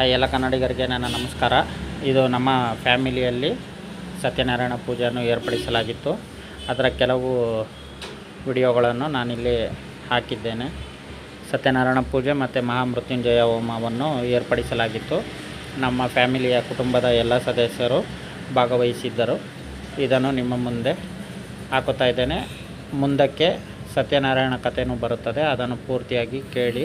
hi ಎಲ್ಲ ಕನ್ನಡಿಗರಿಗೆ ನನ್ನ ನಮಸ್ಕಾರ ಇದು ನಮ್ಮ ಫ್ಯಾಮಿಲಿಯಲ್ಲಿ ಸತ್ಯನಾರಾಯಣ ಪೂಜೆಯನ್ನು ಏರ್ಪಡಿಸಲಾಗಿತ್ತು ಅದರ ಕೆಲವು ವಿಡಿಯೋಗಳನ್ನು ನಾನಿಲ್ಲಿ ಹಾಕಿದ್ದೇನೆ ಸತ್ಯನಾರಾಯಣ ಪೂಜೆ ಮತ್ತು ಮಹಾಮೃತ್ಯುಂಜಯ ಹೋಮವನ್ನು ಏರ್ಪಡಿಸಲಾಗಿತ್ತು ನಮ್ಮ ಫ್ಯಾಮಿಲಿಯ ಕುಟುಂಬದ ಎಲ್ಲ ಸದಸ್ಯರು ಭಾಗವಹಿಸಿದ್ದರು ಇದನ್ನು ನಿಮ್ಮ ಮುಂದೆ ಹಾಕುತ್ತಾ ಇದ್ದೇನೆ ಮುಂದಕ್ಕೆ ಸತ್ಯನಾರಾಯಣ ಕಥೆಯೂ ಬರುತ್ತದೆ ಅದನ್ನು ಪೂರ್ತಿಯಾಗಿ ಕೇಳಿ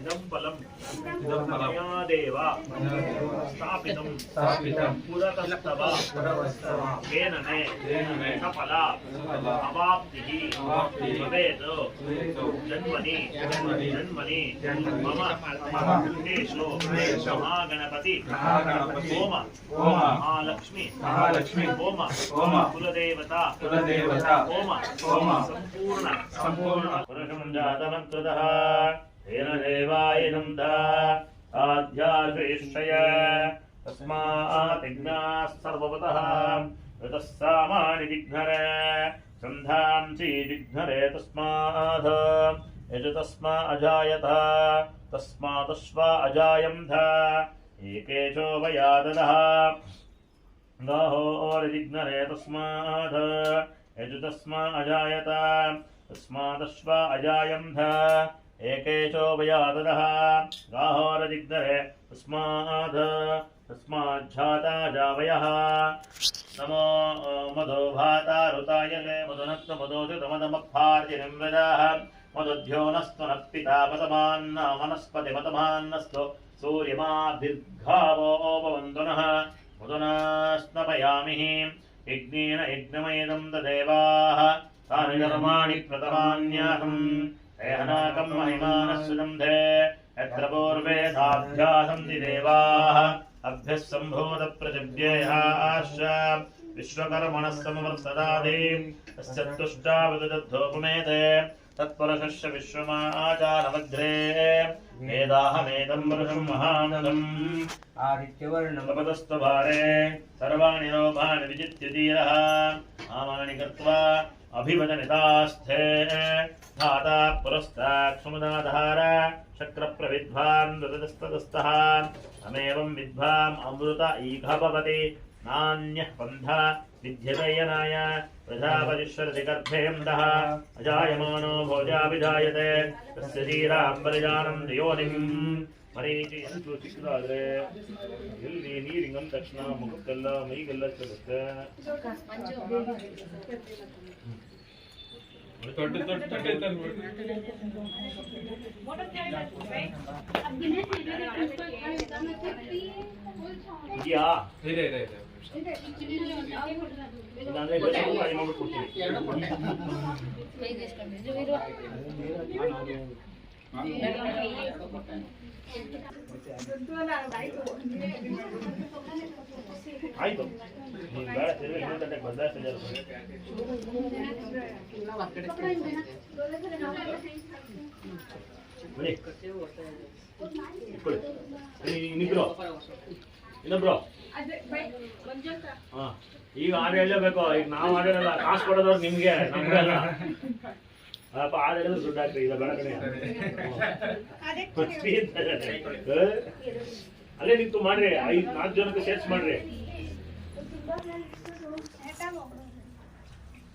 ഇതം ഫലം ఇదం ఫలం దేవ స్థాపితం స్థాపితం పురతస్తవ పురవస్తవ కేననే కేననే సఫల అవాప్తిహి అవాప్తిహి భవేత్ మహాలక్ష్మి కులదేవత సంపూర్ణ సంపూర్ణ పురుషం జాతమత్రుదః तेन देवायनन्दा आध्यात्मिश्रय तस्मातिघ्नाः सर्वतः ऋतः सामानि जिघ्नरे सन्धांसि जिघ्नरे तस्मात् यज तस्मा अजायत तस्मातस्वा अजायन्थ एकेशो वयादनः गाहोर्जिघ्नरे तस्मात् यज तस्मा अजायत तस्मादश्वा अजायन्थ एकेशोभयातदः गाहोरदिग्धरे तस्मात् तस्माज्जाता जावयः नमो मधुभातारुताय ले मधुनत्वमधोषितमदमप्फार्जिनिम्रजाः मदुद्योनस्तु नः पितापतमान्न वनस्पतिमतमान्नस्तु सूर्यमाभिर्घावोपवन्तुनः मधुनास्नपयामि यज्ञेन यज्ञमेदं ददेवाः तानि कर्माणि प्रतमान्यासम् तेहनाकम् महिमानः सुगन्धे यत्र पूर्वे साभ्यासन्ति देवाः अभ्यः सम्भूतप्रतिव्ययाश्च विश्वकर्मणः समवर्तदाधि तस्य तुष्टा विदधोपमेते तत्परशस्य विश्वमाचारमग्रे वेदाहमेदम् वृषम् महानदम् आदित्यवर्णमपदस्तभारे सर्वाणि लोभानि विजित्य धीरः आमानि कृत्वा अभिवदनितास्थे धाता पुरस्ताक्षुमदाधार शक्रप्रविद्वान् ददस्तदस्तः अमेवं विद्वाम् अमृत ईघ भवति नान्यः पन्था विध्यतयनाय प्रजापतिश्वरतिगर्भेन्दः अजायमानो भोजाभिधायते तस्य धीराम्बलिजानम् दियोनिम् ಮರೆಯಿತು ಎಂದು ಸಿಕ್ಕಿದಾಗ ಎಲ್ಲಿ ನೀರಿಂಗಂ ತಕ್ಷಣ ಮುಖಕ್ಕೆಲ್ಲ ಮೈಗೆಲ್ಲ ಚಲುತ್ತೆ ತೊಟ್ಟು ತೊಟ್ಟು ತೊಟ್ಟೆ ಇದೆಯಾ ಇದೆ ಇದೆ ಇದೆ ಮಾಡ್ಬಿಟ್ಟು ಕೊಡ್ತೀನಿ ಆಯ್ತು ನೀನು ಬೇಡ ತಿರುಗಿ ಈಗ ಈಗ ನಾವು ಆಡಿರಲ್ಲ ಕಾಸು ಕೊಡೋದವ್ರು ನಿಮಗೆ ಪಾಪ ಆದ್ರೆ ದುಡ್ಡು ಹಾಕ್ರಿ ಇಲ್ಲ ಬೇಡ ಕಡೆ ಅಲ್ಲೇ ನಿಂತು ಮಾಡ್ರಿ ಐದು ನಾಲ್ಕು ಜನಕ್ಕೆ ಸೇರ್ಸ್ ಮಾಡ್ರಿ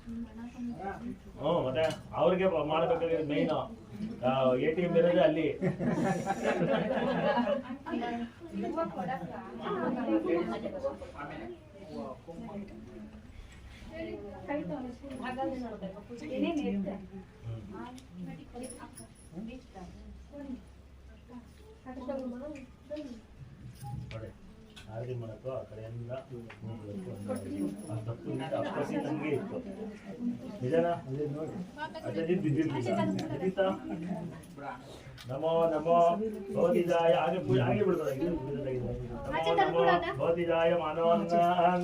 ಹ್ಮ್ ಮತ್ತೆ ಅವ್ರಿಗೆ ಮಾಡ್ಬೇಕಾದ್ರೆ ಮೇನ್ ಎ ಟಿ ಎಂ ಇರೋದೇ ಅಲ್ಲಿ ಆರಡಿ ಆ ಇತ್ತು ನೋಡಿ ನಮೋ ನಮೋ ಬಿಡ್ತಾರೆ ನಮೋ ನಮೋ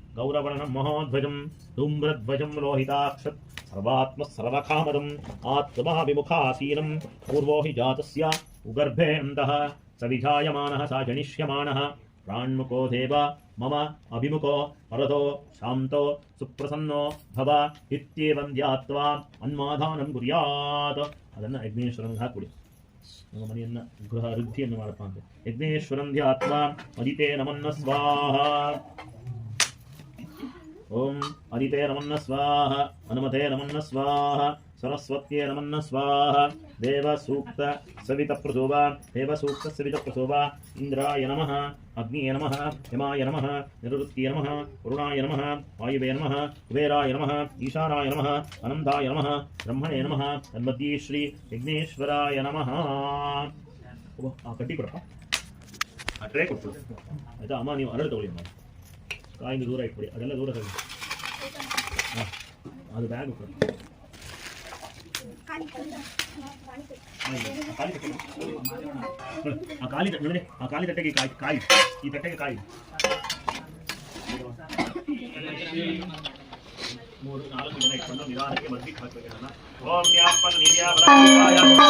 गौरवर्णं महोध्वजं धूम्रध्वजं लोहिताक्षत् सर्वात्मसर्वकामदम् आत्मविमुखासीनं पूर्वो हि जातस्य उगर्भे अन्तः स विजायमानः स जनिष्यमाणः प्राण्मुको देव मम अभिमुखो परतो शान्तो सुप्रसन्नो भव इत्येवं ध्यात्वा ಅನ್ಮಾಧಾನಂ ಕುರ್ಯಾತ್ ಅದನ್ನು ಯಜ್ಞೇಶ್ವರನ ಹಾಕ್ಬಿಡಿ ನಮ್ಮ ಮನೆಯನ್ನು ಗೃಹ ವೃದ್ಧಿಯನ್ನು ಮಾಡಪ್ಪ ಅಂತ ಯಜ್ಞೇಶ್ವರಂ ಧ್ಯಾತ್ವಾ ಅದಿತೆ ನಮನ್ನ ಸ್ವಾಹ ॐ अदिते नमन्न स्वाह हनुमते नमन्न स्वाह सरस्वत्ये नमन्न स्वाह देवसूक्त सवितप्रसोभा देवसूक्त सवितप्रसोभा इन्द्राय नमः अग्निये नमः यमाय नमः निरुत्ये नमः वरुणाय नमः वायुवे नमः कुबेराय नमः ईशानाय नमः अनन्ताय नमः ब्रह्मणे नमः तन्मध्ये श्री विघ्नेश्वराय नमः ಕಟ್ಟಿ ಕೊಡಪ್ಪ ಆ ಟ್ರೇ ಕೊಟ್ಬಿಡು ಆಯಿತಾ ಅಮ್ಮ ನೀವು ಅರಳು ತಗೊಳ್ಳಿ ಅಮ್ಮ ஐந்து தூரைக்குப் போயி அதெல்லாம் தூரத்துல அது பாக்ல காலி காலி காலி காலி காலி தட்டக்க காலி இந்த தட்டக்க காலி மூணு நாலு இணைக்க பண்ணு நிவாரண கே மதி பாக்கவேனானோ ஓ வியாபன மீடியா பரப்பாயா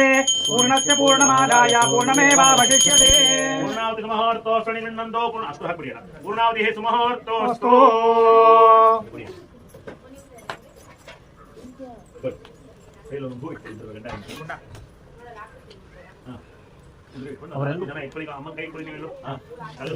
पूर्णमुदच्यते पूर्णस्य पूर्णमादाय पूर्णमेवावशिष्यते पूर्णावति सुमहोर्तोऽस्तु निमिन्नन्तो पूर्णास्तुः पुर्यः पूर्णावतिः सुमहोर्तोऽस्तु ಅವರೆಲ್ಲರೂ ಜನ ಇಪ್ಪಳಿಗೆ ಅಮ್ಮ ಕೈ ಕೊಡಿ ನೀವು ಹಾಂ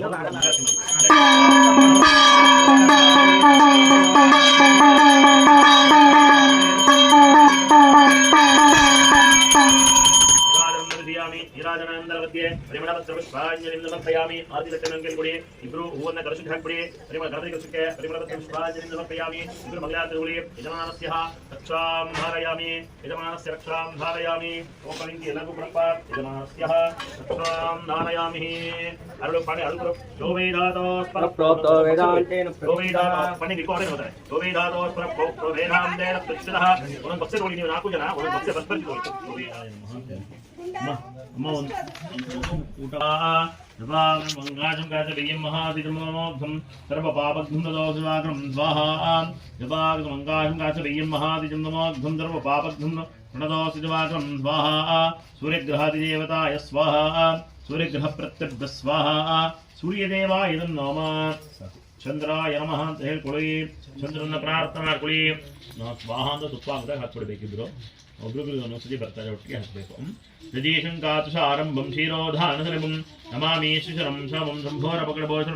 ಸರ್ವಶ್ವಾಂಜಲಿಮರ್ಪಯಾಮಿ ಆದಿಲಕ್ಷಣಂಕಲ್ಗುಡಿ ಇಬ್ರು ಹೂವನ್ನ ಕಲಶಕ್ಕೆ ಹಾಕ್ಬಿಡಿ ಪರಿಮಳ ಗಣಪತಿ ಕಲಶಕ್ಕೆ ಪರಿಮಳ ಸರ್ವಶ್ವಾಂಜಲಿಮರ್ಪಯಾಮಿ ಇಬ್ರು ಮಂಗಳಾರತಿಗುಡಿ ಯಜಮಾನಸ್ಯ ರಕ್ಷಾಂ ಧಾರಯಾಮಿ ಯಜಮಾನಸ್ಯ ರಕ್ಷಾಂ ಧಾರಯಾಮಿ ಓಂಕಲಿಂಗಿ ಎಲ್ಲರಿಗೂ ಕೊಡಪ್ಪ ಯಜಮಾನಸ್ಯ ರಕ್ಷಾಂ ಧಾರಯಾಮಿ ಅರಳು ಪಾಣಿ ಅರಳು ಗೋವೇದಾತೋಸ್ಪರ ಪ್ರೋಕ್ತೋ ವೇದಾಂತೇನ ಗೋವೇದಾತ ಪಣಿ ವಿಕೋರೆ ಹೋದರೆ ಗೋವೇದಾತೋಸ್ಪರ ಪ್ರೋಕ್ತೋ ವೇದಾಂತೇನ ಪೃಚ್ಛಿತಃ ಒಂದು ಪಕ್ಷ ನೋಡಿ ನೀವು ನಾಲ್ಕು ಜನ ಒಂದು ಪಕ್ಷ ಬರ್ಬರ್ತಿ ಹೋಯ್ತು ಗೋವೇದಾಯ ನಮಃ మంగాజం కాచరీయం మహాదిజమోఘం సర్వపాపఘ్నదోషవాగ్రం స్వాహా యథాగత మంగాజం కాచరీయం మహాదిజం నమోఘం సర్వపాపఘ్నం ప్రణదోషిజవాగ్రం స్వాహా సూర్యగ్రహాదిదేవతాయ స్వాహా సూర్యగ్రహ ప్రత్యర్థ స్వాహా సూర్యదేవాయ నోమా ಚಂದ್ರ ಯಮಃ ಅಂತ ಹೇಳ್ಕೊಳ್ಳಿ ಚಂದ್ರನ ಪ್ರಾರ್ಥನೆ ಮಾಡ್ಕೊಳ್ಳಿ ನಾವು ಸ್ವಾಹ ಅಂತ ತುಪ್ಪ ಹಾಕಿದಾಗ ಹಾಕ್ಬಿಡ್ಬೇಕಿದ್ರು ಒಬ್ರಿಬ್ರು ಬರ್ತಾರೆ ಒಟ್ಟಿಗೆ ಹಾಕಬೇಕು ಯಜೀಶಂಕಾತುಷ ಆರಂಭಂ ಕ್ಷೀರೋಧಾನಸರಮಂ ನಮಾಮೀಶ್ವರಂ ಸಮಂ ಸಂಭೋರ ಪಕಡಭೋಷ